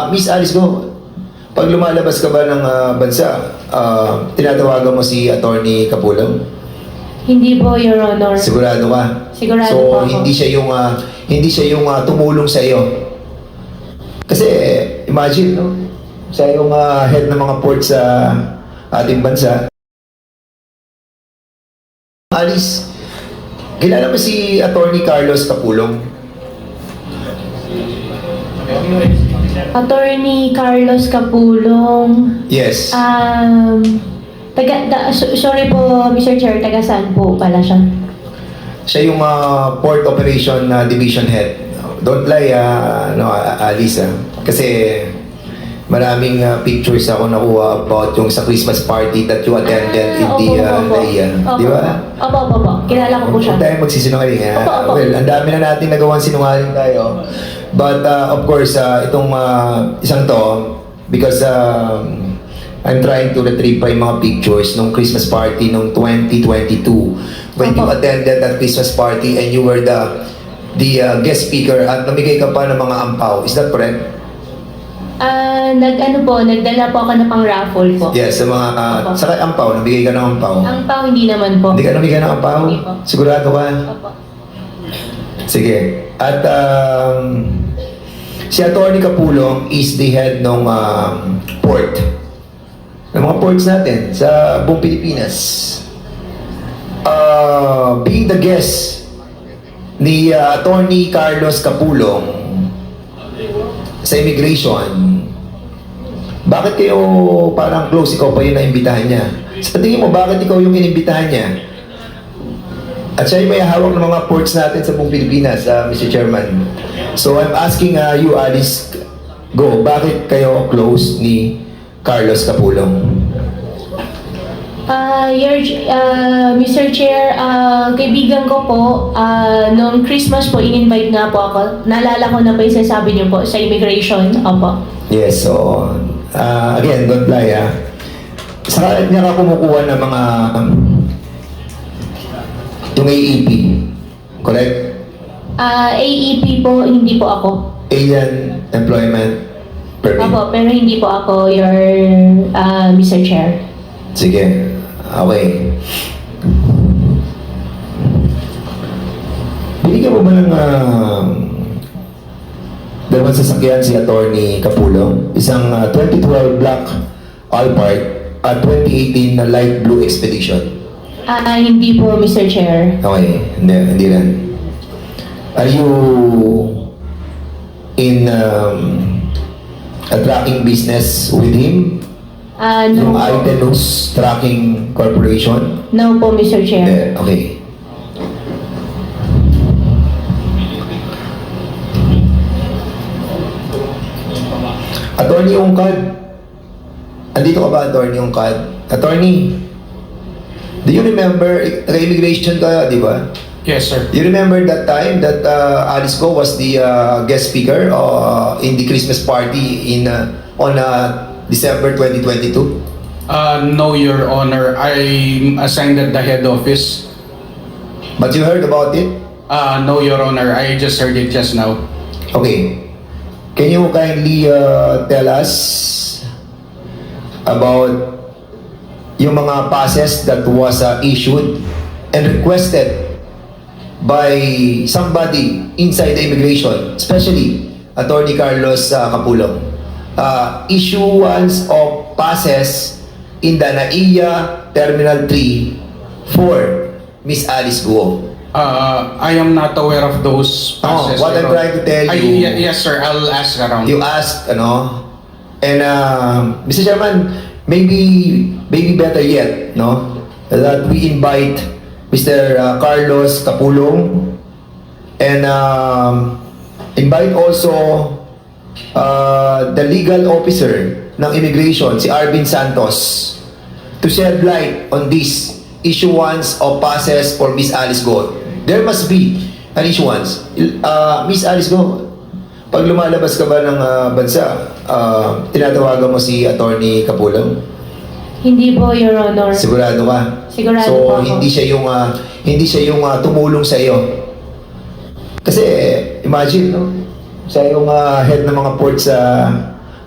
Ah, Miss Alice Go, pag lumalabas ka ba ng ah, bansa, ah, tinatawagan mo si Attorney Kapulong? Hindi po, Your Honor. Sigurado ka? Sigurado so, po ako. hindi siya yung ah, hindi siya yung ah, tumulong sa iyo. Kasi imagine, no? Siya yung ah, head ng mga port sa ating bansa. Alice, kilala mo si Attorney Carlos Kapulong? Attorney Carlos Capulong. Yes. Um, taga, da, so- sorry po, Mr. Chair, taga saan po pala siya? Siya yung ah, Port Operation ah, Division Head. Don't lie, ah, no, ah, Alice. ah. Kasi maraming ah, pictures ako nakuha about yung sa Christmas party that you attended in Ah, the opo, opo. Laia. Opo, Di ba? Opo, opo, opo. Kilala ko po siya. Huwag tayo magsisinungaling. ha? Opo, opo. Well, ang dami na natin nagawang sinungaling tayo. But uh, of course, uh, itong uh, isang to, because um, I'm trying to retrieve pa yung mga pictures nung Christmas party nung 2022 when you Opo. attended that Christmas party and you were the the uh, guest speaker at namigay ka pa ng mga ampaw. Is that correct? Ah, nag ano po, nagdala po ako ng pang raffle po. Yes, sa mga uh, Opo. sa ampaw, namigay ka ng ampaw. Ang pao hindi naman po. Hindi ka namigay ng ampaw? Hindi po. Sigurado ka? Opo. Sige. At um, si Atty. Kapulong is the head ng um, port. Ng mga ports natin sa buong Pilipinas. Uh, being the guest ni uh, Attorney Carlos Kapulong sa immigration, bakit kayo parang close ikaw pa yun na imbitahan niya? Sa tingin mo, bakit ikaw yung inimbitahan niya? At siya yung may hawak ng mga ports natin sa buong Pilipinas, uh, Mr. Chairman. So I'm asking uh, you, Alice, go, bakit kayo close ni Carlos Capulong? Ah, your, ah, Mr. Chair, ah, kaibigan ko po, ah, noong Christmas po, in-invite nga po ako. Naalala ko na po yung sinasabi niyo po sa immigration. Opo. Yes, so, uh, again, don't lie, ah. Sa niya ka kumukuha ng mga um, yung AEP, correct? Ah, AEP po, hindi po ako. Alien Employment Permit. Opo, pero hindi po ako your ah, Mr. Chair. Sige. Okay. Binigyan mo ba ng uh, dalawang sasakyan si Attorney Capulong? Isang ah, 2012 black Alphard at 2018 na light blue Expedition. Ah, hindi po, Mr. Chair. Okay, hindi, hindi rin. Are you in um, a tracking business with him? Ah, Yung no, po. Itenus Tracking Corporation? no po, Mr. Chair. Hindi, okay. Attorney Ungkad. Andito ka ba, Attorney Ungkad? Attorney, do you remember, the immigration ka, di ba? Yes, sir. Do you remember that time that uh, Alice Go was the uh, guest speaker uh, in the Christmas party in uh, on uh, December 2022? Uh, no, Your Honor. I'm assigned at the head office. But you heard about it? Uh, no, Your Honor. I just heard it just now. Okay. Can you kindly uh, tell us about yung mga passes that was uh, issued and requested by somebody inside the immigration, especially Attorney Carlos uh, Capulong. Uh, issuance of passes in the NAIA Terminal 3 for Miss Alice Guo. Uh, I am not aware of those passes. Oh, what I'm trying to tell I- you- ye- yes, sir. I'll ask around. you ask, ano, and um, Mr. Chairman, maybe, maybe better yet, no, that we invite Mr. uh, Carlos Capulong and um, invite also uh, the legal officer ng immigration, si Arvin Santos, to shed light on this issuance of passes for Miss Alice Go. There must be an issuance. Uh, Miss Alice Go, pag lumalabas ka ba ng ah, bansa, ah, tinatawagan mo si Attorney Kapulong? Hindi po, Your Honor. Sigurado ka? Sigurado so, po ako. hindi siya yung ah, hindi siya yung ah, tumulong sa iyo. Kasi imagine, no? Siya yung ah, head ng mga port sa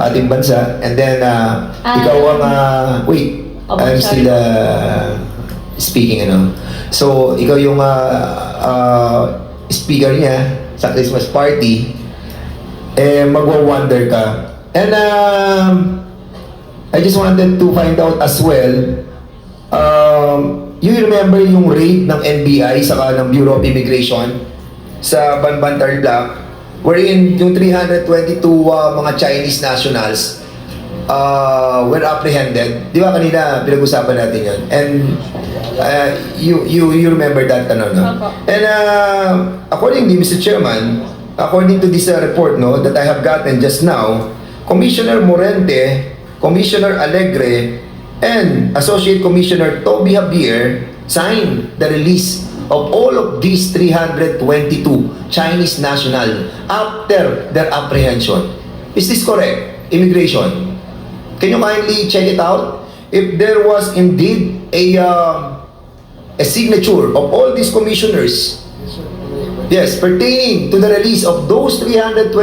ating bansa. And then, uh, ikaw ang, uh, wait, Oh, I'm sorry. still uh, speaking, ano. So, ikaw yung uh, uh, speaker niya sa Christmas party, eh, magwa-wonder ka. And, um, I just wanted to find out as well, um, you remember yung raid ng NBI saka ng Bureau of Immigration sa Banban Tarlac wherein yung 322 uh, mga Chinese nationals uh, were apprehended. Di ba kanina pinag-usapan natin yun? And uh, you, you, you remember that, ano, no? And uh, according to Mr. Chairman, according to this uh, report no, that I have gotten just now, Commissioner Morente, Commissioner Alegre, and Associate Commissioner Toby Javier signed the release of all of these 322 Chinese national after their apprehension. Is this correct? Immigration. Can you kindly check it out? If there was indeed a uh, a signature of all these commissioners Yes, pertaining to the release of those 322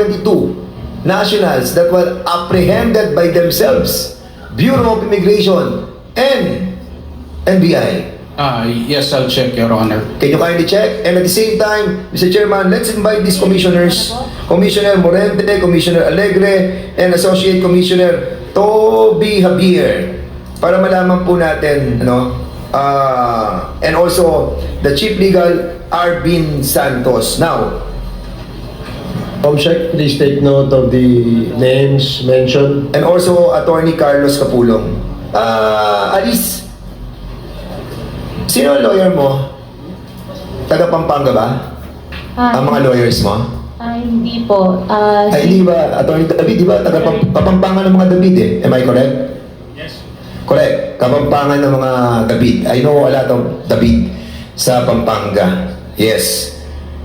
nationals that were apprehended by themselves, Bureau of Immigration and NBI. Ah, yes, I'll check, Your Honor. Can you kindly check? And at the same time, Mr. Chairman, let's invite these commissioners, Commissioner Morente, Commissioner Alegre, and Associate Commissioner Toby Javier, para malaman po natin, ano, ah, and also the Chief Legal Arvin Santos. Now, Comsec, please take note of the names mentioned. and also Attorney Carlos Capulong. Ah, Alice, sino ang lawyer mo? Taga Pampanga ba? Ah, Ang mga lawyers mo? ah, hindi po. Ah, Ay, si- hindi ba, Attorney David, di ba, taga Pam- Kapampangan ng mga David eh. Am I correct? Yes. Correct. Kapampangan ng mga David. I know a lot of David sa Pampanga. Yes.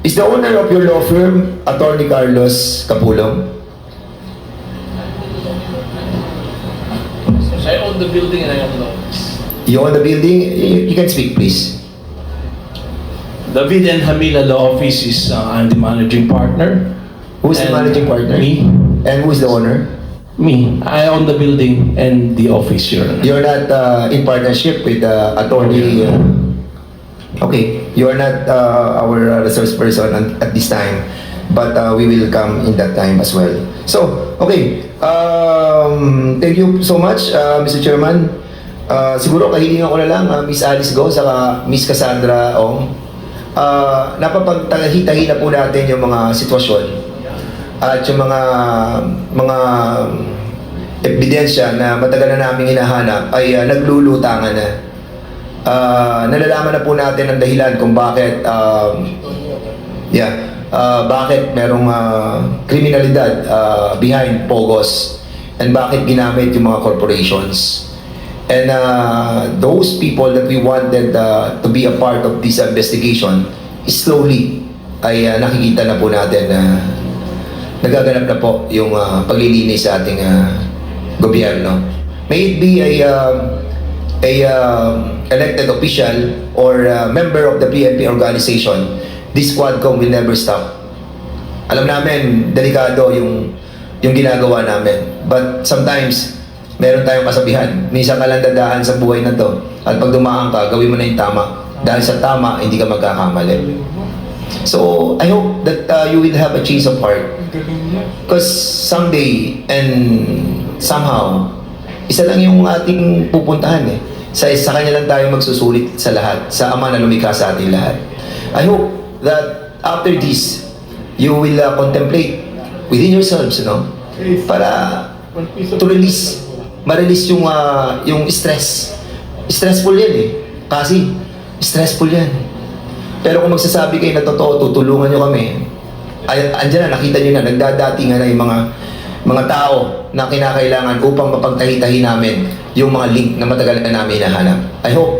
Is the owner of your law firm, Attorney Carlos Capulong? I own the building and I own the office. You own the building? You you can speak, please. David and Hamila Law Office is, uh, I'm the managing partner. Who's the And managing partner? Me. And who's the owner? Me. I own the building and the office, Your Honor. You're not uh, in partnership with the attorney. Uh, okay, you are not uh, our uh, resource person at, at this time, but uh, we will come in that time as well. So, okay, um, thank you so much, uh, Mr. Chairman. Uh, siguro kahilingan ko na lang, uh, Miss Alice Go, saka Miss Cassandra Ong. Uh, napapagtahi-tahi na po natin yung mga sitwasyon at yung mga mga ebidensya na matagal na namin hinahanap ay uh, naglulutangan na. Ah, nalalaman na po natin ang dahilan kung bakit um, yeah, ah, bakit merong ah, kriminalidad ah, behind Pogos and bakit ginamit yung mga corporations. And uh, those people that we wanted uh, to be a part of this investigation, slowly ay uh, nakikita na po natin na nagaganap na po yung uh, paglilinis sa ating uh, gobyerno. May it be um, a um, elected official or uh, member of the PNP organization, this Quadcom will never stop. Alam namin, delikado yung yung ginagawa namin. But sometimes, meron tayong kasabihan. Minsan ka lang dadaan sa buhay na to. At pag dumaan ka, gawin mo na yung tama. Dahil sa tama, hindi ka magkakamali. So, I hope that uh, you will have a change of heart. Because someday and somehow, isa lang yung ating pupuntahan eh. Sa, sa kanya lang tayo magsusulit sa lahat. Sa Ama na lumikha sa ating lahat. I hope that after this, you will uh, contemplate within yourselves, you know, para to release, ma-release yung, uh, yung stress. Stressful yan eh. Kasi, stressful yan. Pero kung magsasabi kayo na totoo, tutulungan nyo kami. Ay, andyan na, nakita nyo na, nagdadatingan na yung mga mga tao na kinakailangan upang mapagtahi-tahi namin yung mga link na matagal na namin hinahanap. I hope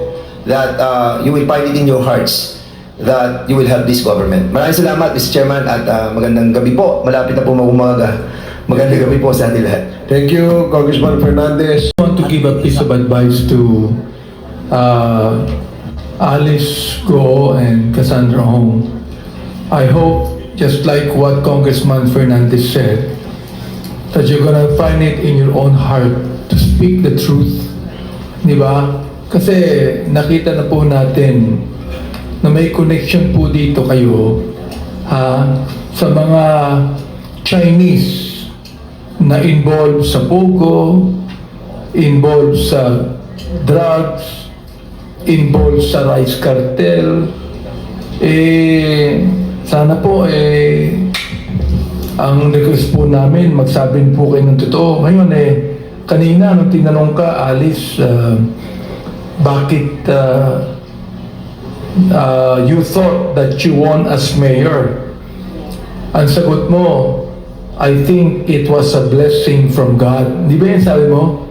that uh, you will find it in your hearts that you will help this government. Maraming salamat, Mr. Chairman, at uh, magandang gabi po. Malapit na po mag-umaga. Magandang gabi po sa atin lahat. Thank you, Congressman Fernandez. want to give a piece of advice to uh, Alice Go and Cassandra Hong. I hope, just like what Congressman Fernandez said, that you're gonna find it in your own heart to speak the truth. Di ba? Kasi nakita na po natin na may connection po dito kayo ha, sa mga Chinese na involved sa Pogo, involved sa drugs, involved sa rice cartel. Eh, sana po eh, ang request po namin, magsabi po kayo ng totoo. Ngayon eh, kanina nung tinanong ka, Alice, ah, bakit ah, ah, you thought that you won as mayor? Ang sagot mo, I think it was a blessing from God. Di ba yan sabi mo?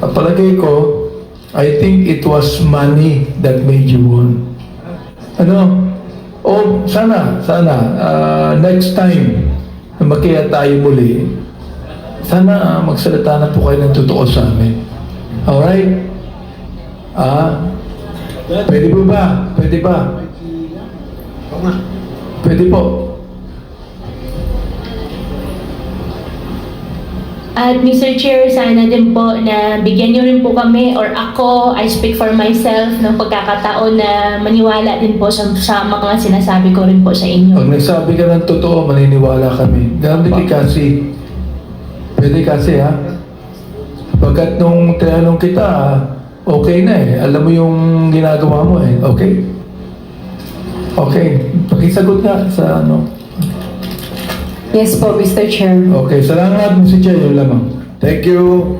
Ang palagay ko, I think it was money that made you won. Ano? O sana, sana, ah, next time na magkaya tayo muli, sana magsalita na po kayo ng totoo sa amin. Alright? Ah, pwede po ba? Pwede ba? Pwede po. At Mr. Chair, sana din po na bigyan niyo rin po kami or ako, I speak for myself, ng pagkakataon na maniwala din po sa, sa mga sinasabi ko rin po sa inyo. Pag nagsabi ka ng totoo, maniniwala kami. Kay Cassie. Pwede kasi ha? Pagkat nung tinanong kita, okay na eh. Alam mo yung ginagawa mo eh. Okay? Okay. Pakisagot nga sa ano. Yes po, Mr. Chair. Okay. Salamat, Mr. Chair. Yung lamang. Thank you.